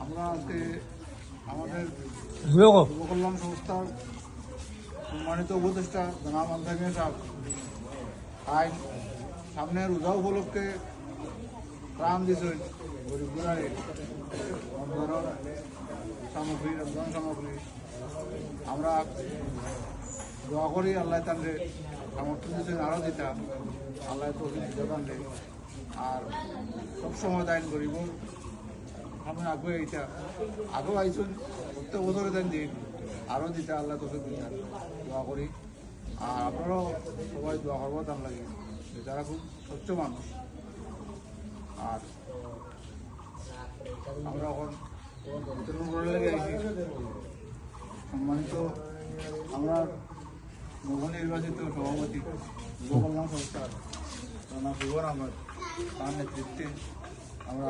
আমরা আজকে আমাদের কল্যাণ সংস্থার সম্মানিত উপদেষ্টা জনাব আলতামিয়া সাহেব। আইন সামনের রোজা উপলক্ষে ত্রাণ দিয়েছেন সামগ্রী, রমজান সামগ্রী। আমরা দোয়া করি আল্লাহ তান্ডে সামর্থ্য দিয়েছেন আরও দিতা। আল্লাহ তো দিতে আর সবসময় দায়ন করিব। সামনে আগে এইটা আগেও আইসুন প্রত্যেক বছরে দেন দিন। আরও দিতে আল্লাহ দিতে দোয়া করি। আর আপনারাও সবাই দোয়া করব, তার লাগে যারা খুব স্বচ্ছ মানুষ। আর আমরা এখন সম্মানিত আমরা নবনির্বাচিত সভাপতি যুব কল্যাণ সংস্থার জনাব ভুবন আহমদ। তার নেতৃত্বে আমরা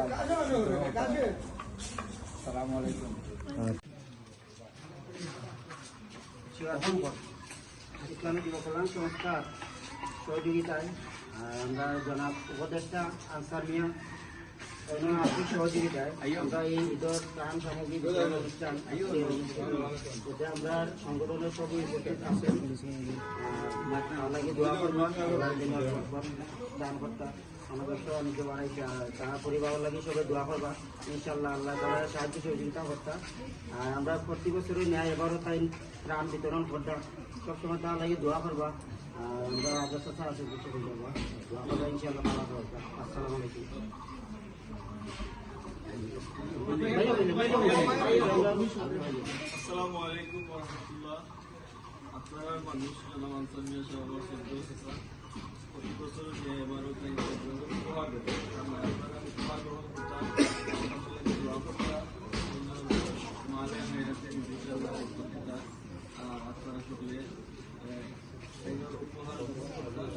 সালাম আলাইকুম। ইসলামিক কল্যাণ সংস্থার সহযোগিতায় আমরা জনাব উপদেষ্টা আনসার মিয়া আর্থিক সহযোগিতায় আমরা এই ঈদর ত্রাণ সামগ্রী বিতরণ অনুষ্ঠান। এতে আমরা সংগঠনের সবই উপস্থিত আছেন। আল্লাহকে দোয়া করবেন। দান কর্তা আমাদের তো অনেকে আর তারা পরিবার লাগে সবাই দোয়া করবা। ইনশাল্লাহ আল্লাহ তারা সাহায্য সহযোগিতা করতা। আর আমরা প্রতি বছরই ন্যায় এবারও তাই ত্রাণ বিতরণ করতাম সবসময় তার লাগে দোয়া করবা। আমরা আপনারা মানুষ আনসারিয়া সাহেব সদ্য আপনারা সকলে আহ, এই উপহার গ্রহণ করতাম